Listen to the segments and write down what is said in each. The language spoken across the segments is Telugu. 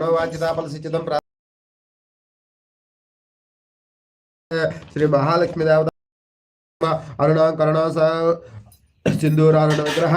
వాంఛితాఫలసిచితం శ్రీ మహాలక్ష్మీదేవత అరుణ కరుణ సింధూరారుణ విగ్రహ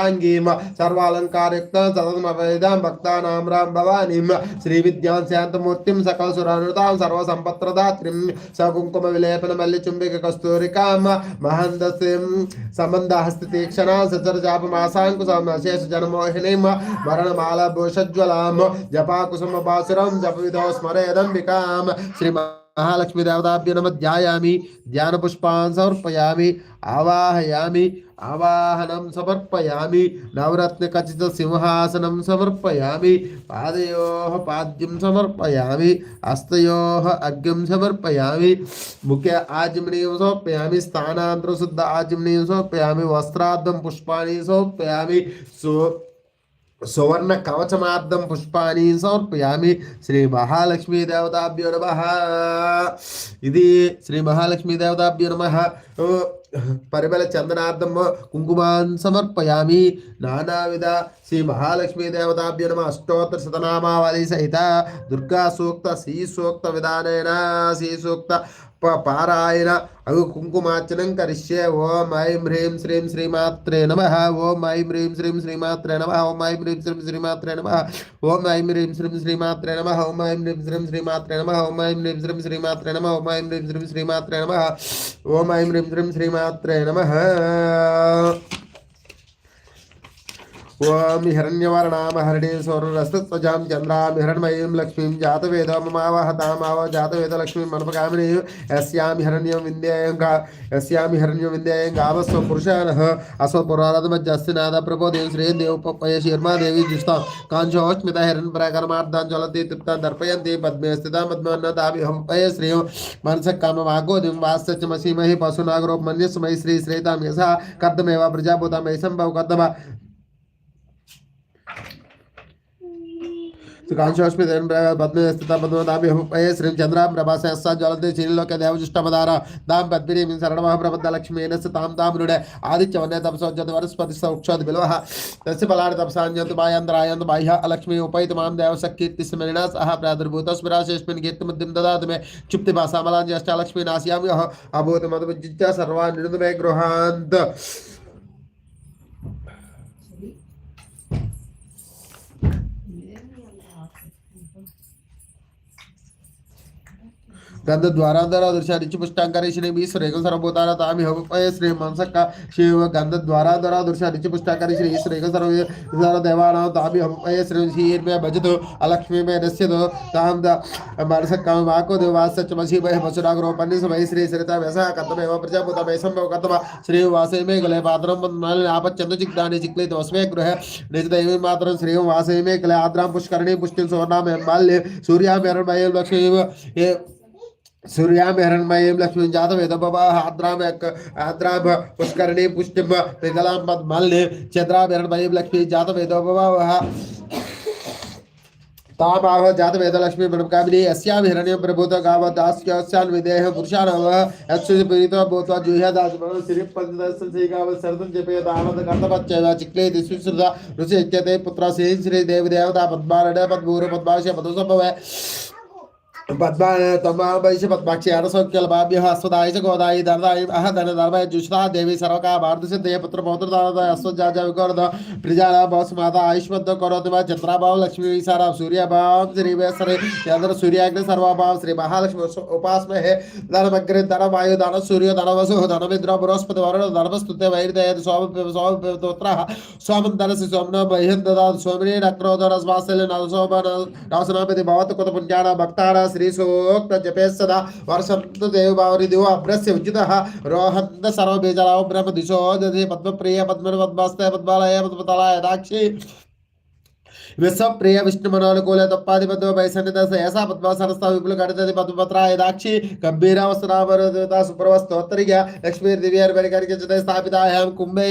సర్వాంగీం సర్వాలంకారయుక్తం సదమవేదాం భక్తానాం రాం భవానీం శ్రీ విద్యాం శాంతమూర్తిం సకల సురానుతాం సర్వసంపత్రదాత్రిం సకుంకుమ విలేపన మల్లి చుంబిక కస్తూరికాం మహందసిం సంబంధహస్తి తీక్షణ సచరజాపమాసాంకు శేష జనమోహినీం మరణమాల భూషజ్వలాం జపాకుసుమ బాసురం జప విధో స్మరేదంబికాం శ్రీమా महालक्ष्मी देवताभ्य नम ध्यायामी ध्यान पुष्पान समर्पयामी आवाहयामी आवाहनम समर्पयामी, नवरत्न कचित सिंहासनम समर्पयामी, पादयो पाद्यम समर्पयामी हस्तो अग्नि समर्पयामी, मुख्य आजमणीय समर्पयामी स्थानांतर शुद्ध आजमणीय समर्पयामी वस्त्राब्धम पुष्पाणी सो సువర్ణ కవచమార్థం పుష్పాన్ని సమర్పయామి శ్రీ మహాలక్ష్మీ దేవతాభ్యో నమ. ఇది శ్రీ మహాలక్ష్మీ దేవతాభ్యో నమ. పరిమళ చందనార్థం కుంకుమాన్ సమర్పయామి. నానావిధ శ్రీ మహాలక్ష్మీ దేవతాభ్యో నమ. అష్టోత్తర శతనామావళి సహిత దుర్గా సూక్త శ్రీ సూక్త విధానైన శ్రీ సూక్త పారాయణ అగు కుంకుమార్చనం కరిష్యే. ఓం ఐం హ్రీం శ్రీం శ్రీమాత్రే నమ. ఓం ఐం హ్రీం శ్రీం శ్రీమాత్రే నమ. ఓం ఐం హ్రీం శ్రీం శ్రీమాత్రే నమ. ఓం ఐం హ్రీం శ్రీం శ్రీమాత్రే నమ. ఓం ఐం హ్రీం శ్రీం శ్రీమాత్రే నమ. ఓం ఐం హ్రీం శ్రీం శ్రీమాత్రే నమ. ఓం ఐం హ్రీం శ్రీం శ్రీమాత్రే నమ. ఓం ఐం హ్రీం శ్రీం శ్రీమాత్రే నమ. ओम हिरण्यवर्णाम, हरणे सौरस्तत्वजां चन्द्रां लक्ष्मी, जातवेद जातवेदममावहतामाव जातवेद, लक्ष्मी यस्यां हिरण्यं विन्द्यायं गा यस्यां हिरण्यं विन्द्यायं गावस्व पुरुषानः अस्वपुरारदमज्जस्तिनाद प्रबोधेव श्रेयदेवपयशीर्मादेवी जुष्टां काञ्चोऽस्मिता हिरण्पराकर्मार्थां ज्वलति तृप्तां दर्पयन्ति, पद्मे स्थितां पद्मन्नताभिहम्पय श्रेयो मनसकामवागोदिं वास्तमसीमहि पशुनागरोपमन्यस्मै श्री, श्रेता यथा कर्दमेव प्रजाभूतां वै सम्भव कर्दमा सुकांक्षोस्मितेन पद्मे स्थिता पद्मदाभि हमुपये श्रीचन्द्रां प्रभासे ज्वलते श्रीलोके देवजुष्टपदार दां पद्मिनीं शरणमः प्रबद्धलक्ष्मीन तां तां रुडे आदित्यवने तपसोज्यते वनस्पति सौक्षोद् बिलवः तस्य बाह्य अलक्ष्मी उपैतु माँ सह प्रादुर्भूतस्मिराशेऽस्मिन् कीर्तिमुद्दिं ददातु मे क्षुप्तिभासामलान् ज्येष्ठा लक्ष्मी नास्याम्यः अभूतमदुज्जित्य सर्वान् निरुतु मे गंध द्वारांतर दृश्यादिच पुष्टांकरे श्री बी सुरेख सर्वभूताना तामि हवपय श्री मनसक शिव गंध द्वारांतर दृश्यादिच पुष्टांकरे श्री सुरेख सर्व सर्व देवानां तामि हवपय श्री शीर में भजत अलक्ष्मी में नस्यत ताम मनसक काम वाको देवास सच मसी भय मसुरा ग्रो पन्नि समय श्री सरिता वैसा कतम एवं प्रजापुत वै संभव कतम श्री वासे में गले पात्रम मल आपचंद जिग्दानि जिक्लित वस्मे गृह निज दैवी मात्रम श्री वासे में गले आद्राम पुष्करणी पुष्टिल सुवर्णा में माल्य सूर्या मेरण भय लक्ष्मी सूर्याम हिरण्मयीं, लक्ष्मीं जातवेदभवाः आद्रां आद्रां पुष्करणे, पुष्टिं पितलां पद्मल्ने चन्द्रां हिरण्मयीं, लक्ष्मीं जातवेदभवाः तामाह जातवेदलक्ष्मी मनकामिनी अस्यां हिरण्यं प्रभूत गावदास्यां विदेह पुरुषाणावः यस्य पीडितो भूत्वा जुह्यदासमः श्रीपदसंसेगावसर्दं जपेदावद कर्तपच्चैव चिक्लेति सुश्रुता, ऋषि इत्यते पद्मूर, पद्माशय पद्मावैश्य पद्माक्षी अरसौख्यलभाभ्यः अश्वदायि च गोदायि दरदायि अह धनधर्मय जुषुतः देवी सर्वका भारतसिद्धये पुत्रपौत्रदारदय अश्वजाजविकोरद प्रजाला भवस्माता उपासमे हे धनमग्रे धन सूर्यो धनवसुः धनमिन्द्रो धर्मस्तुते वैर्दयति स्वाम स्वामपुत्रः स्वामं धनसि स्वाम्नो श्रीसूक्त जपे सदा वर्षंत देवभावरिदिव अभ्रस्य उज्जितः रोहन्त ब्रह्म दिशो दधि पद्मप्रिय पद्मपद्मस्ते पद्मालय पद्मतलाय दाक्षी విశ్వప్రియ విష్ణు మనోనుకూల తప్పాధిపతి వైసన్నిధ ఏసా పద్మ సరస్త విపుల కడితది పద్మపత్రాయ దాక్షి గంభీరావస్థనామరుత సుప్రవస్తోత్తరిగా లక్ష్మీ దివ్యార్ పరికరికించదే స్థాపితాయాం కుంభై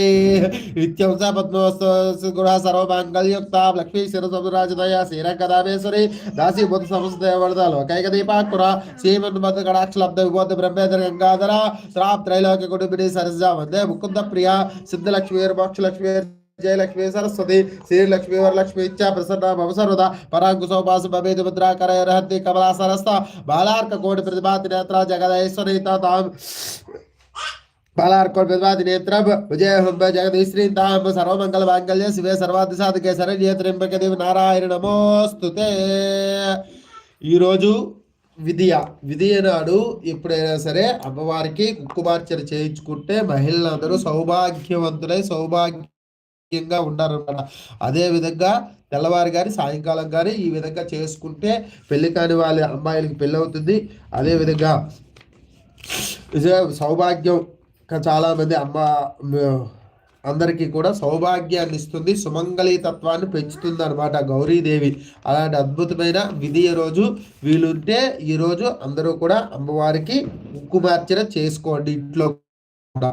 నిత్యంస పద్మవస్తు గుణ సర్వమాంగళ్యుక్త లక్ష్మీ శిరసమురాజదయ శ్రీరంగదామేశ్వరి దాసి బుద్ధ సంస్థ లోకైక దీపాకుర శ్రీమన్ మధు కడాక్షలబ్ద విబోధ బ్రహ్మేంద్ర గంగాధర శ్రాప్ త్రైలోక కుటుంబిని సరస వందే ముకుంద ప్రియ సిద్ధలక్ష్మీ జయలక్ష్మి సరస్వతి శ్రీలక్ష్మి వరలక్ష్మి ఇచ్చా ప్రసన్న మమ సర్వదా పరాంకుశోపాసు భవేది ముద్రాకర రహంతి కమలా సరస్త బాలార్క కోటి ప్రతిభాతి నేత్ర జగదేశ్వరీత తాం బాలార్కోట్ ప్రతిపాది నేత్రం విజయ జగదీశ్రీ తాం సర్వమంగళ మాంగళ్య శివే సర్వాది సాధకే శరణ్య దేవి నారాయణ నమోస్తుతే. ఈరోజు విధియ విధియ నాడు ఎప్పుడైనా సరే అమ్మవారికి కుక్కుమార్చన చేయించుకుంటే మహిళలందరూ సౌభాగ్యవంతులై సౌభాగ్య ముఖ్యంగా ఉండాలన్నమాట అదే విధంగా తెల్లవారు కానీ సాయంకాలం కానీ ఈ విధంగా చేసుకుంటే పెళ్ళి కాని వాళ్ళ అమ్మాయిలకి పెళ్ళి అవుతుంది. అదేవిధంగా సౌభాగ్యం చాలామంది అమ్మ అందరికీ కూడా సౌభాగ్యాన్ని ఇస్తుంది. సుమంగళి తత్వాన్ని పెంచుతుంది అనమాట గౌరీదేవి. అలాంటి అద్భుతమైన విధి రోజు వీలుంటే ఈరోజు అందరూ కూడా అమ్మవారికి ముక్కుమార్చన చేసుకోండి ఇంట్లో కూడా.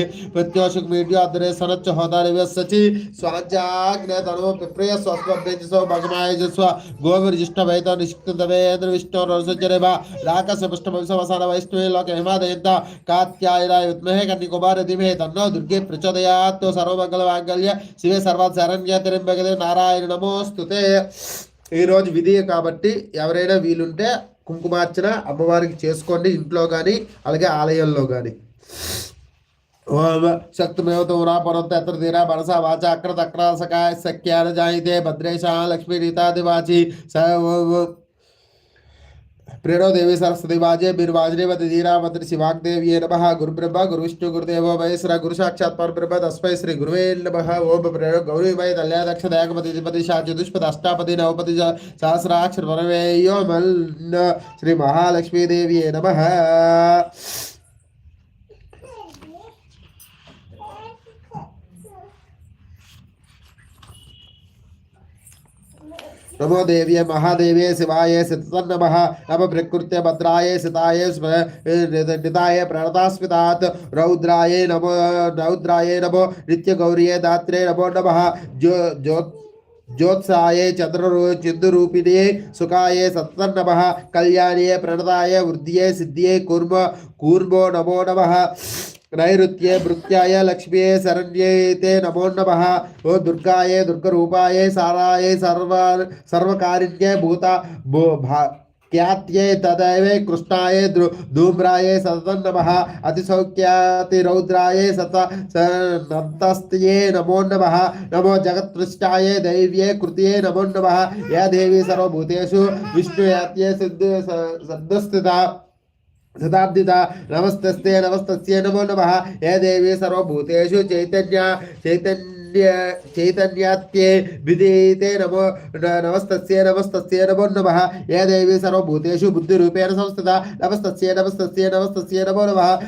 పరమసదస్తాత్ శరపరశు దుర్గాని విశ్వ క్షామద్దేవో దురితాదిగ్ని प्रत्योषक मीडिया अदरे सनच होदारे सचि स्वाज्ञाग्ने तनो पिप्रिय स्वस्वभ्यजसो भगमाय जस्व गोविर जिष्ण भैत निशिक्त दवेन्द्र विष्णु रसजरे भा राकस पुष्ट वंशवसान वैष्णवे लोक हिमादयन्त कात्यायराय विद्महे कन्निकुमार दिमे तन्नो दुर्गे प्रचोदयात् सर्वमंगल मांगल्य शिवे సర్వాత్ శరణ్య తిరంబగదే నారాయణ నమోస్తుతే ఈరోజు విధి కాబట్టి ఎవరైనా వీలుంటే కుంకుమార్చన అమ్మవారికి చేసుకోండి ఇంట్లో కానీ అలాగే ఆలయంలో కానీ शक्तमेव तोरा परत यत्र वाचा अकृत अक्रासकाय सख्यान जायते स प्रेरणो देवी सरस्वती वाजे, बीरवाजरे वत वत्र ये नम। गुरु गुरु विष्णु गुरुदेव महेश्वर, गुरु साक्षात पर ब्रह्म तस्मै श्री गुरुवे नम। ओम प्रेरणो गौरी वै दल्या दक्ष अष्टापति नवपति सहस्राक्षर परमे यो मल श्री महालक्ष्मी देवी नमः। नमो देव्य महादेव्य शिवाय सितन्नम नम प्रकृत्य भद्राय सिताय निताय प्रणतास्मितात् रौद्राय नमो रौद्राय नमो नित्यगौर्ये दात्रे नमो नमः ज्यो ज्योत् ज्योत्साये चंद्र चिन्दुरूपिणे सुखाय सत्तन्नम कल्याणे प्रणताय वृद्धिये सिद्धिये कूर्म कूर्मो नमो नमः नैऋत्ये भृत्याय लक्ष्म्ये शरण्ये ते नमो नमः। ओ दुर्गाय, दुर्गरूपाय, साराय, सर्व, सर्वकारिण्ये, भूता, भा ख्यात्ये तदैव कृष्णाय धूम्राय सततं नमः। अतिसौख्यातिरौद्राय सत नन्तस्त्ये नमो नमः। नमो जगत्पृष्ठाय दैव्ये कृत्ये नमो नमः। या देवी सर्वभूतेषु, विष्णुयात्ये सिद्ध सद्स्थिता शताब्दिता नमस्तस्ते नमस्तस्य नमो नमः। हे देवी सर्वभूतेषु चैतन्य चैतन्य। चैतन्यात्ये विधीते नमो नमस्तस्य नमस्तस्य, नमो नमः। या देवी सर्वभूतेषु बुद्धिरूपेण संस्थिता। नमस्तस्य नमस्तस्य नमस्तस्य, नमो नमः।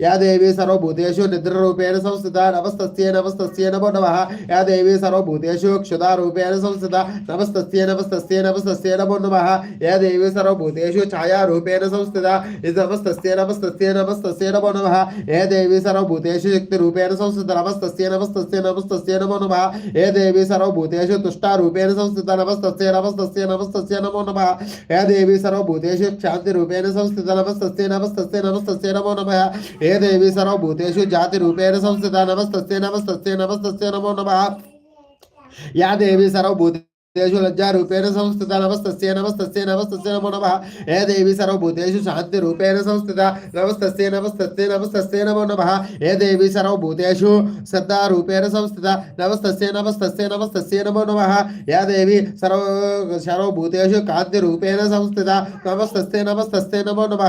या देवी सर्वभूतेषु निद्ररूपेण संस्थिता। नमस्तस्य नमस्तस्य, नमो नमः। या देवी सर्वभूतेषु क्षुधारूपेण संस्थिता। नमस्तस्य नमस्तस्य नमस्तस्य, नमो नमः। या देवी सर्वभूतेषु छायारूपेण संस्थिता। नमस्तस्य नमस्तस्य नमस्तस्य, नमो नमः। या देवी सर्वभूतेषु शक्तिरूपेण संस्थिता। नमस्तस्य నమస్తస్య నమస్తస్య నమో నమ. ఏ దేవి సర్వభూతేషు తుష్టారూపేణ సంస్థిత నమస్తస్య నమస్తస్య నమస్తస్య నమో నమ. ఏ దేవి సర్వభూతేషు క్షాంతిరూపేణ సంస్థిత నమస్తస్య నమస్తస్య నమస్తస్య నమో నమ. ఏ దేవి సర్వభూతేషు జాతిరూపేణ సంస్థిత నమస్తస్య నమస్తస్య నమస్తస్య నమో నమ. యా దేవి సర్వభూతే తేషు లజ్జారూపేణ సంస్థిత నమస్తస్య నమస్తస్య నమస్తస్య నమో నమ. ఏ దేవి సర్వభూతేషు శాంతి రూపేణ సంస్థిత నమస్తస్య నమస్తస్య నమస్తస్య నమో నమ. ఏ దేవి సర్వభూతేషు శ్రద్ధారూపేణ సంస్థిత నమస్తస్య నమస్తస్య నమస్తస్య నమో నమ. యా దేవి సర్వ సర్వభూతేషు కాంతిరూపేణ సంస్థిత నమస్తస్య నమస్తస్య నమో నమ.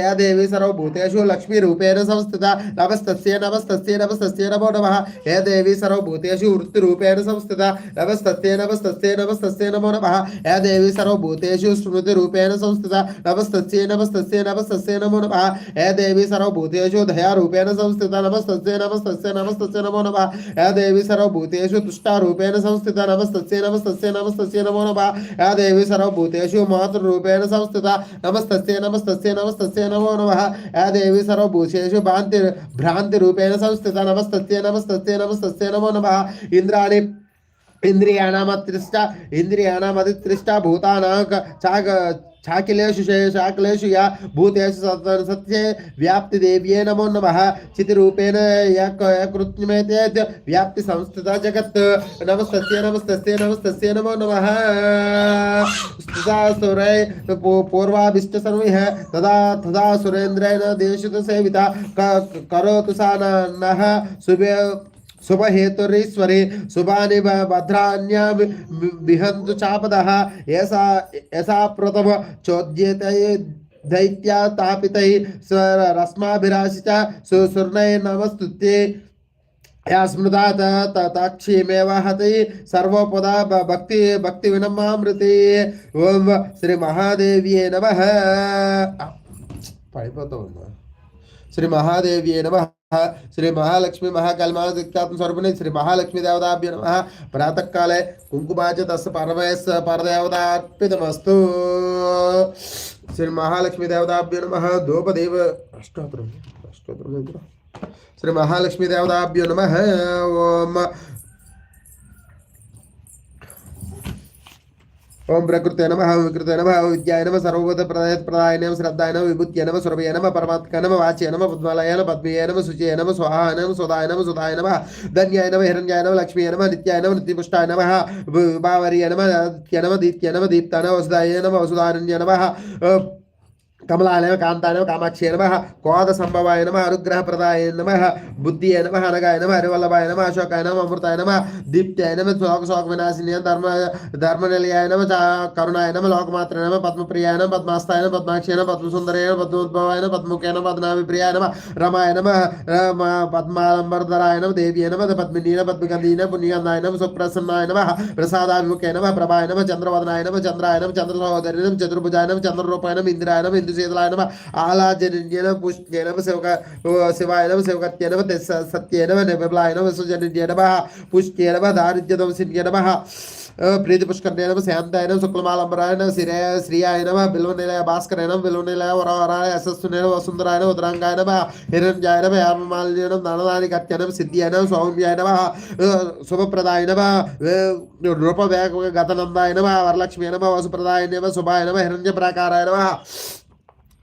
యా దేవి సర్వభూతేషు లక్ష్మీరూపేణ సంస్థిత నమస్తస్య నమస్తస్య నమస్తస్య నమో నమ. ఏ దేవి సర్వభూతేషు వృత్తిరూపేణ సంస్థిత నమస్తస్య నమస్తస్య నమస్తస్య నమో నమ యా దేవి సర్వభూతేషు స్మృతి రూపేణ సంస్థిత నమస్తస్య నమస్తస్య నమస్తస్య నమో నమ యా దేవి సర్వభూతేషు దయా రూపేణ సంస్థిత నమస్తస్య నమస్తస్య నమస్తస్య నమో నమ యా దేవి సర్వభూతేషు తుష్టా రూపేణ సంస్థిత నమస్తస్య నమస్తస్య నమస్తస్య నమో నమ యా దేవి సర్వభూతేషు మాతృరూపేణ సంస్థిత నమస్తస్య నమస్తస్య నమస్తస్య నమో నమ యా దేవి సర్వభూతేషు భాంతి భ్రాంతి రూపేణ సంస్థిత నమస్తస్య నమస్తస్య నమస్తస్య నమో నమ ఇంద్రాణి इंद्रियाणामत्रिष्ट भूताना भूतानां छाकिलेषु शाकिलेषु या भूतेषु सत्ये व्याप्ति व्याप्तिदेव्ये नमो नमः। चितिरूपेण व्याप्ति संस्थिता जगत्। नमस्तस्य नमस्तस्य नमस्तस्य, नमो नमः। स्तुता सुरै पूर्वाभिष्टसंविह तदा तदा सुरेन्द्रेण देशितसेविता करोतु सा नः सुबे शुभहेतुरीश्वरे शुभानिव भद्रान्यां विहन्तु चापदः। यसा यसा प्रथम चोद्येत दैत्या तापितैः स्वरश्माभिराशित नमस्तुत्ये या स्मृता ताक्षीमेव हति सर्वपदा भक्ति भक्तिविनमामृते ओं श्रीमहादेव्ये नमः। पडिपोतवन् श्री महादेव्ये नमः श्री महालक्ष्मी महाकल्मादित्यात्मस्वरूपिणि श्री महालक्ष्मी देवताभ्य नमः प्रातः काले कुंकुमाच तस्य पार्वयस् श्री महालक्ष्मी देवताभ्य नमः दोपदेव अष्टोत्तरम् अष्टोत्तरं श्री महालक्ष्मी देवताभ्यो नमः ओम ఓం ఓం ప్రకృతే నమ వికృతే నమ విద్యాయ నమ సర్వభూత ప్రదాయ ప్రదాయ నమ శ్రద్ధాయ నమ విభూత్య నమ సురభయ నమ పరమాత్మ నమ వాచ్య నమ పద్మాలయ నమ పద్మీయ నమ శుచయ నమ స్వాహ నమ సుధాయ నమ సుధాయ నమ ధన్యాయ నమ హిరణ్యాయ నమ లక్ష్మీయ నమ నిత్యాయ నమ నిత్యపుష్టాయ నమ విభావర్య నమ నమ దీత్య నమ దీప్తాయ నమ వసుదాయ నమ వసుధారణ్య నమ కమలాయ నమ కాంతాయ కామాక్షి నమ కోద సంభవాయ నమ అనుగ్రహప్రదాయ నమ బుద్ధి నమ అనగాయ నమ హరివల్లభాయ నమ అశోకాయ నమ అమృతాయ నమ దీప్త్యాయ నమ శోక శోక వినాశిని ధర్మ ధర్మనిలయాయ నమ చ కరుణాయ నమ లోకమాత్ర నమ పద్మప్రియాయ నమ పద్మాస్తాయ నమ పద్మాక్షి నమ పద్మసుందరాయ నమ పద్మోద్భవాయ నమ పద్ముఖ్య నమ పద్మనాభిప్రియాయ నమ రమాయ నమ పద్మాలంబరధరాయ నమ దేవ్య నమ పద్మినీ నమ పుణ్యగంధాయ నమ సుప్రసన్నాయ నమ ప్రసాదాభిముఖ్య నమ ప్రభాయ నమ చంద్రవదనాయ నమ చంద్రాయ నమ చంద్ర సహోదరి నమ చతుర్భుజాయ నమ చంద్రరూపాయ నమ ఇందిరాయ నమ ఇందుశీతలాయ నమ ఆలాజన్య నమ పుష్ట్య నమ శివక శివాయ నమ శివకత్య నమ తెస్స- సత్య నమ నిర్మలాయ నమ సుజన్య నమ పుష్ట్య నమ దారిద్ర్యదంసిన్య నమ ప్రీతి పుష్కర్ణయ నమ శాంతాయ నమ శుక్లమాలంబరాయ నమ శ్రీ శ్రీయాయ నమ బిల్వనిలయ భాస్కరాయ నమ బిల్వనిలయ వరవరాయ యశస్సునే నమ వసుందరాయ నమ ఉదరాంగాయ నమ హిరణ్యాయ నమ యామమాల్య నమ ధనదాని కత్య నమ సిద్ధ్యాయ నమ సౌమ్యాయ నమ శుభప్రదాయ నమ రూపవేగ గతనందాయ నమ వరలక్ష్మీ నమ వసుప్రదాయ నమ శుభాయ నమ హిరణ్య ప్రాకారాయ నమ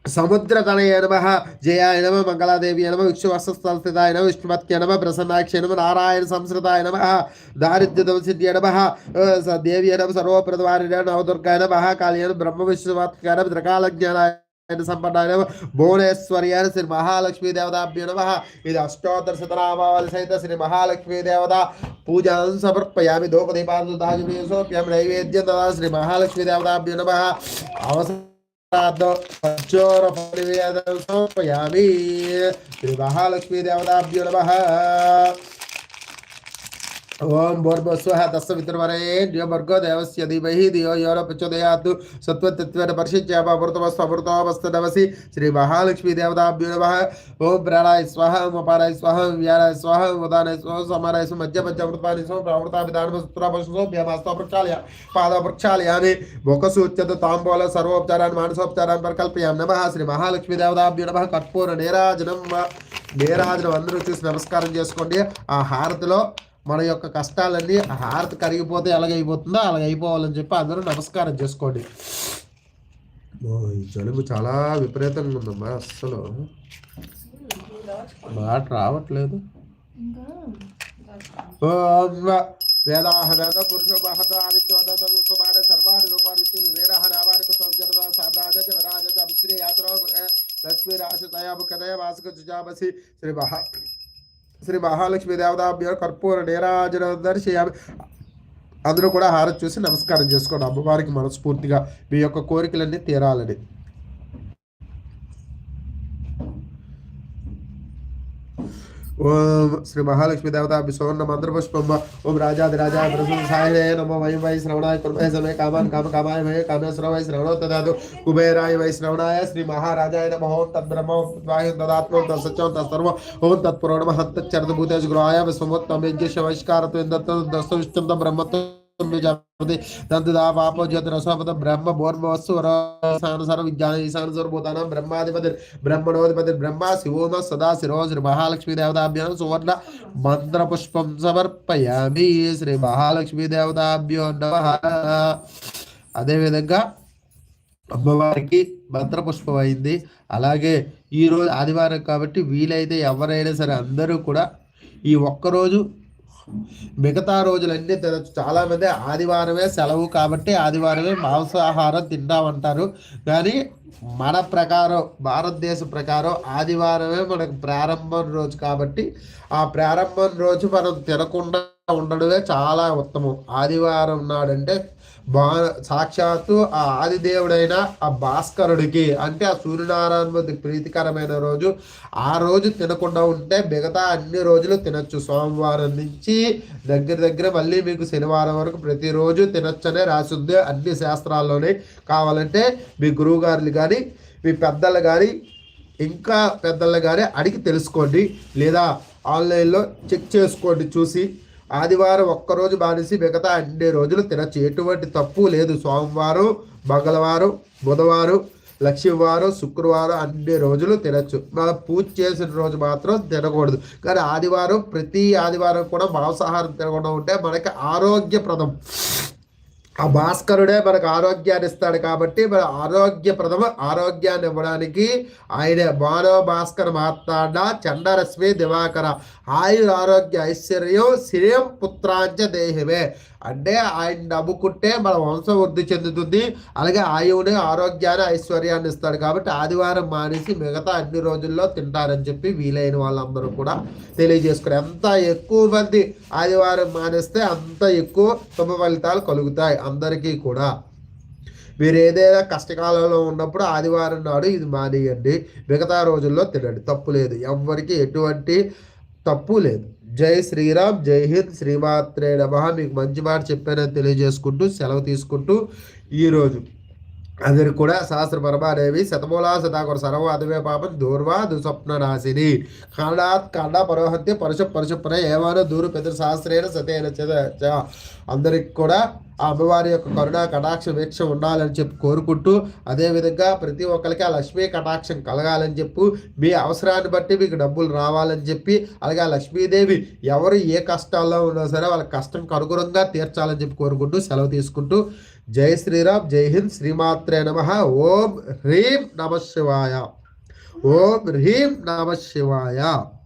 సముద్రతనయ నమ. జయాయ నమ. మంగళాదేవి నమ. విక్షువస్థస్థితాయ నమ. విష్ణుమత్య నమ. ప్రసన్నాక్ష నమ. నారాయణ సంస్కృతాయ నమ. దారిద్ర్యదవసిద్ధ్య నమ. దేవి నమ. సర్వప్రదవారిణ నవదుర్గాయ నమ. కాళీయ బ్రహ్మ విశ్వమాత్కాయ నమ. త్రికాలజ్ఞానాయ సంపన్నాయ నమ. భువనేశ్వర్యాయ శ్రీ మహాలక్ష్మీ దేవతాభ్యో నమ. ఇది అష్టోత్తర సహిత శ్రీ మహాలక్ష్మీ దేవత పూజాం సమర్పయామి. దోపదీపాదుదాజుసోప్యం నైవేద్యం తదా శ్రీ మహాలక్ష్మీ దేవతాభ్యో నమ. అవసరం పంచోరఫలివేదం సమర్పయామి శ్రీ మహాలక్ష్మీ దేవతాభ్యో నమ. ఓం భోర్భస్వ తస్ස వితుర్వరేణ్య భర్గో దేవస్య ధీమహి దియో యో న ప్రచోదయాత్ సత్వతత్వేన పరిశిచ్యాప అమృతమస్తు శ్రీ మహాలక్ష్మీ దేవతాభ్యో నమః ఓం ప్రాణాయ స్వాహ ఓం అపారాయ స్వాహ ఓం వ్యారాయ స్వాహ ఓం ఉదానాయ స్వాహ సమారాయ స్వ మధ్య మధ్య అమృతాని స్వ ప్రామృత విధాన సుత్రాపశో భ్యమాస్తో ప్రక్షాళయ పాద ప్రక్షాళయామి ముఖసూచ్యత తాంబూల సర్వోపచారాన్ని మానసోపచారాన్ని పరికల్పయాం నమ శ్రీ మహాలక్ష్మీ దేవతాభ్యో నమః కర్పూర నేరాజనం నేరాజనం అందరూ చూసి నమస్కారం చేసుకోండి. ఆ హారతిలో మన యొక్క కష్టాలన్నీ హారతి కరిగిపోతే ఎలాగైపోతుందో అలాగ అయిపోవాలని చెప్పి అందరూ నమస్కారం చేసుకోండి. ఓ, ఈ జలుబు చాలా విపరీతంగా ఉందమ్మా అస్సలు. మాట రావట్లేదు. ఓం వేదాహ వేద పురుష మహత ఆదిత్యోదత సుమార సర్వాణి రూపాన్ని వీరహ రావాని కుతం జనవ సామ్రాజ జవరాజ అభిశ్రీ యాత్ర లక్ష్మీ రాశి దయాముఖదయ వాసుక చుజామసి శ్రీ మహా శ్రీ మహాలక్ష్మి దేవతాభ్యో కర్పూర నీరాజన దర్శి అందరూ కూడా హారతి చూసి నమస్కారం చేసుకోండి. అమ్మవారికి మనస్ఫూర్తిగా మీ యొక్క కోరికలన్నీ తీరాలని. ఓం శ్రీ మహాలక్ష్మి దేవత సువర్ణ మంత్ర పుష్పం ఓం రాజాది రాజా ప్రసన్న సాయనే నమో వయం why శ్రవణాయ కుర్మయ సమే come on comma కామాయ why Kameshwara why శ్రవణో తదాదు కుబేరాయ why శ్రవణాయ Shri మహారాజాయ నమ ఓం తద్బ్రహ్మ ఓం తద్వాయు తదాత్మ ఓం తత్సత్యం తత్సర్వం ఓం తత్పురోణ మహత్ చరత భూతేజ్ గృహాయ విశ్వమోత్తమ యజ్ఞ వైష్కారత్వ దత్త దస్త విష్ణుంత బ్రహ్మత్వ దంతదా పాపో జ్యోతిరసోపద బ్రహ్మ భోర్మవస్సు సర్వ విజ్ఞాన ఈశాన బ్రహ్మాధిపతి బ్రహ్మణోధిపతి బ్రహ్మ శివోమ సదా శిరో శ్రీ మహాలక్ష్మీ దేవతాభ్యం సువర్ణ మంత్ర పుష్పం సమర్పయామి శ్రీ మహాలక్ష్మీ దేవతాభ్యో నమ అదేవిధంగా అమ్మవారికి మంత్ర పుష్పం అయింది అలాగే ఈరోజు ఆదివారం కాబట్టి వీలైతే ఎవరైనా సరే అందరూ కూడా ఈ ఒక్కరోజు మిగతా రోజులన్నీ తినచ్చు చాలామంది ఆదివారమే సెలవు కాబట్టి ఆదివారమే మాంసాహారం తిందామంటారు. కానీ మన ప్రకారం భారతదేశ ప్రకారం ఆదివారమే మనకు ప్రారంభం రోజు కాబట్టి ఆ ప్రారంభం రోజు మనం తినకుండా ఉండడమే చాలా ఉత్తమం. ఆదివారం నాడంటే బా సాక్షాత్తు ఆ ఆదిదేవుడైన ఆ భాస్కరుడికి. అంటే ఆ సూర్యనారాయణ ప్రీతికరమైన రోజు. ఆ రోజు తినకుండా ఉంటే మిగతా అన్ని రోజులు తినచ్చు. సోమవారం నుంచి దగ్గర దగ్గర మళ్ళీ మీకు శనివారం వరకు ప్రతిరోజు తినచ్చనే రాసింది అన్ని శాస్త్రాల్లోనే. కావాలంటే మీ గురువుగారులు కానీ మీ పెద్దలు కానీ ఇంకా పెద్దలు కానీ అడిగి తెలుసుకోండి. లేదా ఆన్లైన్లో చెక్ చేసుకోండి చూసి. ఆదివారం ఒక్కరోజు బానిసి మిగతా అన్ని రోజులు తినచ్చు. ఎటువంటి తప్పు లేదు. సోమవారం మంగళవారం బుధవారం లక్ష్మీవారం శుక్రవారం అన్ని రోజులు తినచ్చు. మన పూజ చేసిన రోజు మాత్రం తినకూడదు. కానీ ఆదివారం ప్రతి ఆదివారం కూడా మాంసాహారం తినకుండా ఉంటే మనకి ఆరోగ్యప్రదం. ఆ భాస్కరుడే మనకు ఆరోగ్యాన్ని ఇస్తాడు కాబట్టి మన ఆరోగ్యప్రదమ ఆరోగ్యాన్ని ఇవ్వడానికి ఆయనే మానవ భాస్కర్ మాట్లాడ చండరశ్మి దివాకర. ఆయుర ఆరోగ్య ఐశ్వర్యం శ్రేయం పుత్రాంచ దేహమే. అంటే ఆయన నమ్ముకుంటే మన వంశం వృద్ధి చెందుతుంది. అలాగే ఆయువుని ఆరోగ్యాన్ని ఐశ్వర్యాన్ని ఇస్తాడు కాబట్టి ఆదివారం మానేసి మిగతా అన్ని రోజుల్లో తింటారని చెప్పి వీలైన వాళ్ళందరూ కూడా తెలియజేసుకుని ఎంత ఎక్కువ మంది ఆదివారం మానేస్తే అంత ఎక్కువ శుభ ఫలితాలు కలుగుతాయి అందరికీ కూడా. మీరు ఏదైనా కష్టకాలంలో ఉన్నప్పుడు ఆదివారం నాడు ఇది మానేయండి. మిగతా రోజుల్లో తినండి. తప్పు లేదు. ఎవ్వరికి ఎటువంటి తప్పు లేదు. జై శ్రీరామ్ జై హింద్ శ్రీమాత్రే నమ. మీకు మంచి మాట చెప్పానని తెలియజేసుకుంటూ సెలవు తీసుకుంటూ ఈరోజు అందరికి కూడా సహస్ర పరమాదేవి శతమూలా శతాకొర సర్వ అదివే పాపం దూర్వా దుస్వప్న నాశిని. ఖండాత్ ఖండ పరోహత్య పరుశు పరుషపుర ఏమానో దూరు పెద్ద సహస్రేణ సతేన చ. అందరికి కూడా ఆ అమ్మవారి యొక్క కరుణ కటాక్ష వీక్ష ఉండాలని చెప్పి కోరుకుంటూ అదేవిధంగా ప్రతి ఒక్కరికి ఆ లక్ష్మీ కటాక్షం కలగాలని చెప్పు మీ అవసరాన్ని బట్టి మీకు డబ్బులు రావాలని చెప్పి అలాగే ఆ లక్ష్మీదేవి ఎవరు ఏ కష్టాల్లో ఉన్నా సరే వాళ్ళ కష్టం కనుగుణంగా తీర్చాలని చెప్పి కోరుకుంటూ సెలవు తీసుకుంటూ जय श्री राम जय हिंद, श्रीमात्र नम। ओम ह्रीम नम शिवाय। ओम ह्रीम नम शिवाय।